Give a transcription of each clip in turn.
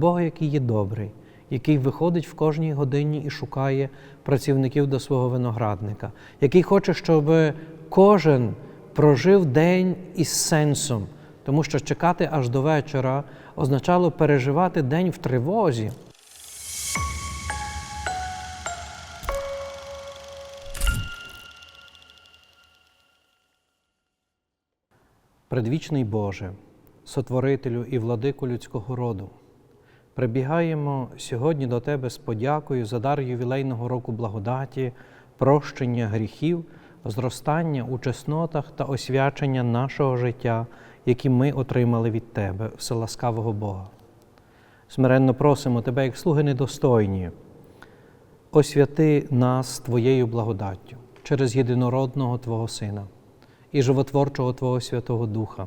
Бога, який є добрий, який виходить в кожній годині і шукає працівників до свого виноградника, який хоче, щоб кожен прожив день із сенсом, тому що чекати аж до вечора означало переживати день в тривозі. Предвічний Боже, сотворителю і владику людського роду, прибігаємо сьогодні до Тебе з подякою за дар ювілейного року благодаті, прощення гріхів, зростання у чеснотах та освячення нашого життя, які ми отримали від Тебе, вселаскавого Бога. Смиренно просимо Тебе, як слуги недостойні, освяти нас Твоєю благодаттю через єдинородного Твого Сина і животворчого Твого Святого Духа,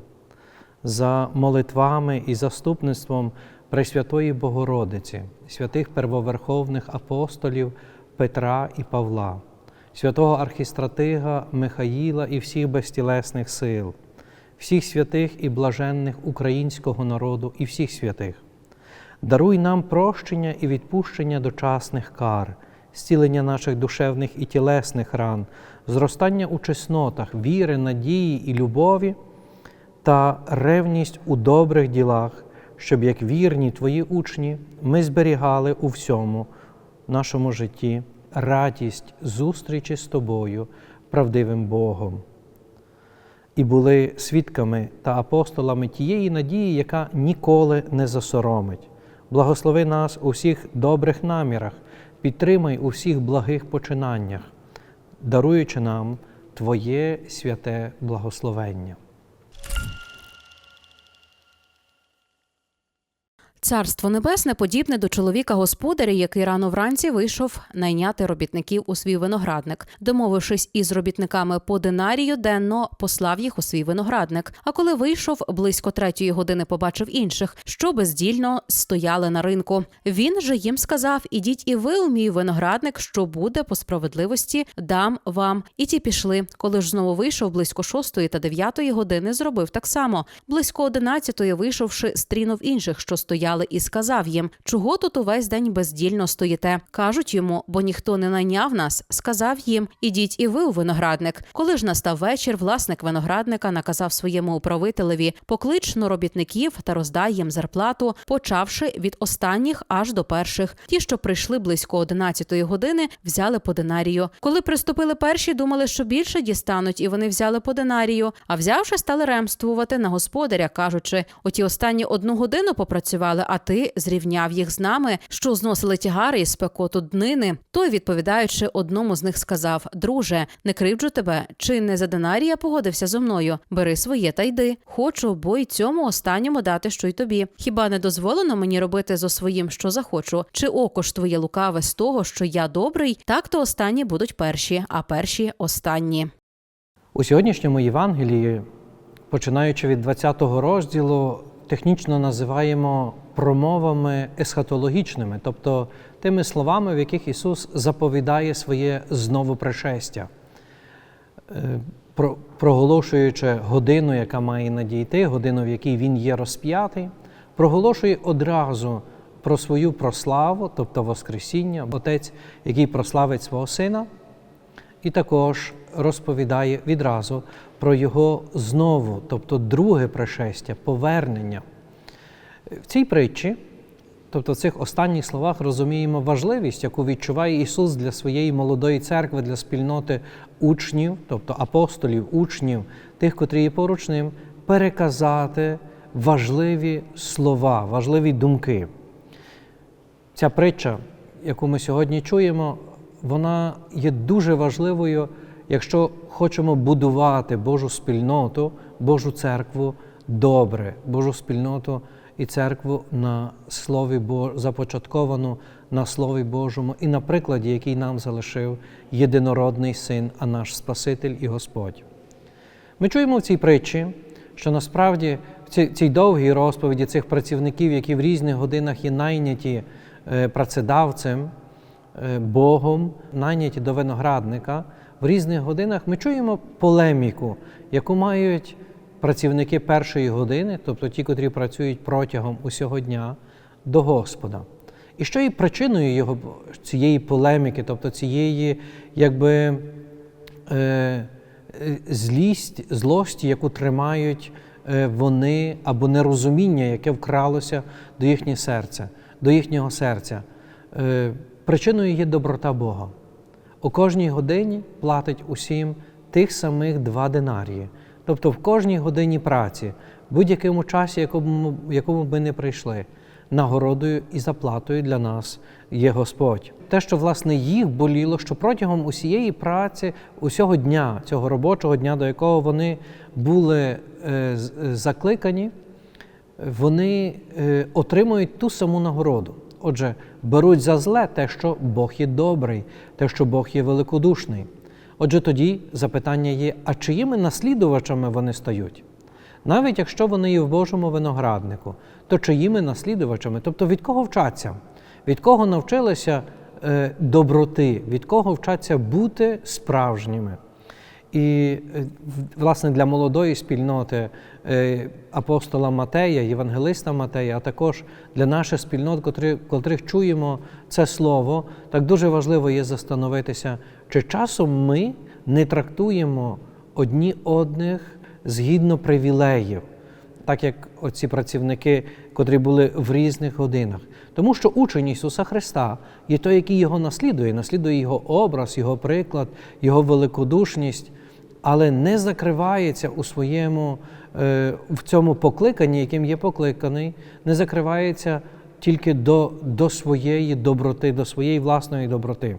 за молитвами і заступництвом Пресвятої Богородиці, святих первоверховних апостолів Петра і Павла, святого архістратига Михаїла і всіх безтілесних сил, всіх святих і блаженних українського народу і всіх святих. Даруй нам прощення і відпущення дочасних кар, зцілення наших душевних і тілесних ран, зростання у чеснотах, віри, надії і любові та ревність у добрих ділах, щоб як вірні Твої учні ми зберігали у всьому нашому житті радість зустрічі з Тобою, правдивим Богом. І були свідками та апостолами тієї надії, яка ніколи не засоромить. Благослови нас у всіх добрих намірах, підтримай у всіх благих починаннях, даруючи нам Твоє святе благословення. Царство небесне подібне до чоловіка господаря, який рано вранці вийшов найняти робітників у свій виноградник. Домовившись із робітниками по динарію, денно послав їх у свій виноградник. А коли вийшов близько третьої години, побачив інших, що бездільно стояли на ринку. Він же їм сказав: Ідіть і ви у мій виноградник, що буде по справедливості, дам вам. І ті пішли. Коли ж знову вийшов близько шостої та дев'ятої години, зробив так само. Близько одинадцятої, вийшовши, стрінув інших, що стояли, і сказав їм: Чого тут увесь день бездільно стоїте? Кажуть йому, бо ніхто не найняв нас. Сказав їм: Ідіть і ви у виноградник. Коли ж настав вечір, власник виноградника наказав своєму управителеві: поклич но робітників та роздай їм зарплату, почавши від останніх аж до перших. Ті, що прийшли близько одинадцятої години, взяли по динарію. Коли приступили перші, думали, що більше дістануть, і вони взяли по динарію. А взявши, стали ремствувати на господаря, кажучи: оті останні одну годину попрацювали, а ти зрівняв їх з нами, що зносили тягари із спекоту днини. Той, відповідаючи, одному з них сказав: Друже, не кривджу тебе, чи не за динарія погодився зо мною? Бери своє та йди. Хочу, бо й цьому останньому дати, що й тобі. Хіба не дозволено мені робити зо своїм, що захочу? Чи око ж твоє лукаве з того, що я добрий? Так то останні будуть перші, а перші останні. У сьогоднішньому Євангелії, починаючи від 20-го розділу, технічно називаємо промовами есхатологічними, тобто тими словами, в яких Ісус заповідає своє знову пришестя, Е, проголошуючи годину, яка має надійти, годину, в якій Він є розп'ятий, проголошує одразу про свою прославу, тобто Воскресіння, Отець, який прославить свого Сина, і також розповідає відразу про Його знову, тобто друге пришестя, повернення. В цій притчі, тобто в цих останніх словах, розуміємо важливість, яку відчуває Ісус для своєї молодої церкви, для спільноти учнів, тобто апостолів, учнів, тих, котрі є поруч ним, переказати важливі слова, важливі думки. Ця притча, яку ми сьогодні чуємо, вона є дуже важливою, якщо хочемо будувати Божу спільноту, Божу церкву добре, Божу спільноту і церкву на Слові Бо... започатковану на Слові Божому і на прикладі, який нам залишив єдинородний Син, а наш Спаситель і Господь. Ми чуємо в цій притчі, що насправді в цій, цій довгій розповіді цих працівників, які в різних годинах є найняті е, працедавцем, е, Богом, найняті до виноградника, в різних годинах ми чуємо полеміку, яку мають працівники першої години, тобто ті, котрі працюють протягом усього дня, до Господа. І що є причиною його цієї полеміки, тобто цієї якби, е, злість, злості, яку тримають е, вони, або нерозуміння, яке вкралося до їхнього серця, до їхнього серця. Е, причиною є доброта Бога. У кожній годині платить усім тих самих два динарії. Тобто в кожній годині праці, в будь-якому часі, якому, би не прийшли, нагородою і заплатою для нас є Господь. Те, що власне їх боліло, що протягом усієї праці, усього дня, цього робочого дня, до якого вони були е, закликані, вони е, отримують ту саму нагороду. Отже, беруть за зле те, що Бог є добрий, те, що Бог є великодушний. Отже, тоді запитання є: а чиїми наслідувачами вони стають? Навіть якщо вони є в Божому винограднику, то чиїми наслідувачами? Тобто від кого вчаться? Від кого навчилися е, доброти, від кого вчаться бути справжніми? І е, власне для молодої спільноти е, апостола Матея, євангелиста Матея, а також для наших спільнот, котрих чуємо це слово, так дуже важливо є застановитися, чи часом ми не трактуємо одні одних згідно привілеїв, так як оці працівники, котрі були в різних годинах. Тому що учень Ісуса Христа є той, який його наслідує, наслідує його образ, його приклад, його великодушність, але не закривається у своєму е, в цьому покликанні, яким є покликаний, не закривається тільки до, до своєї доброти, до своєї власної доброти.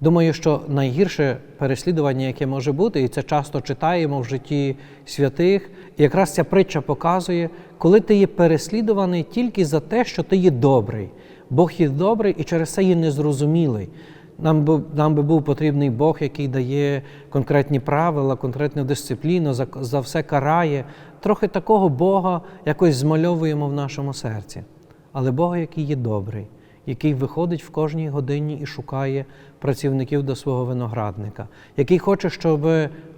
Думаю, що найгірше переслідування, яке може бути, і це часто читаємо в житті святих, і якраз ця притча показує, коли ти є переслідуваний тільки за те, що ти є добрий. Бог є добрий і через це є незрозумілий. Нам би, нам би був потрібний Бог, який дає конкретні правила, конкретну дисципліну, за, за все карає. Трохи такого Бога якось змальовуємо в нашому серці. Але Бога, який є добрий, який виходить в кожній годині і шукає працівників до свого виноградника, який хоче, щоб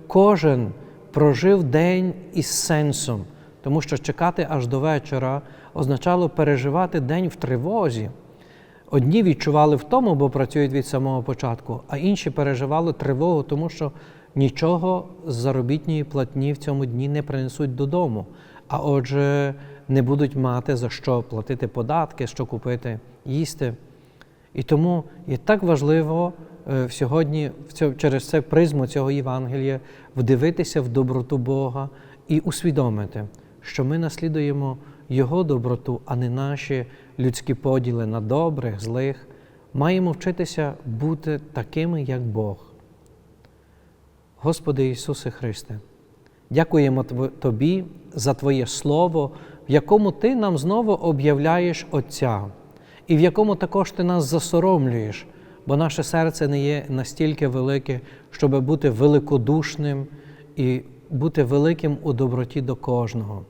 кожен прожив день із сенсом, тому що чекати аж до вечора означало переживати день в тривозі. Одні відчували втому, бо працюють від самого початку, а інші переживали тривогу, тому що нічого з заробітної платні в цьому дні не принесуть додому. А отже, не будуть мати за що платити податки, що купити, їсти. І тому є так важливо е, сьогодні через це призму цього Євангелія вдивитися в доброту Бога і усвідомити, що ми наслідуємо Його доброту, а не наші людські поділи на добрих, злих. Маємо вчитися бути такими, як Бог. Господи Ісусе Христе, дякуємо Тобі за Твоє Слово, в якому Ти нам знову об'являєш Отця, і в якому також Ти нас засоромлюєш, бо наше серце не є настільки велике, щоб бути великодушним і бути великим у доброті до кожного.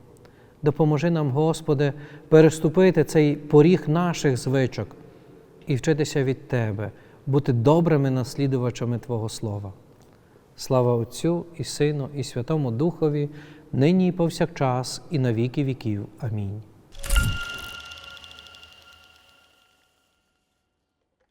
Допоможи нам, Господи, переступити цей поріг наших звичок і вчитися від Тебе, бути добрими наслідувачами Твого Слова. Слава Отцю і Сину, і Святому Духові, нині і повсякчас, і на віки віків. Амінь.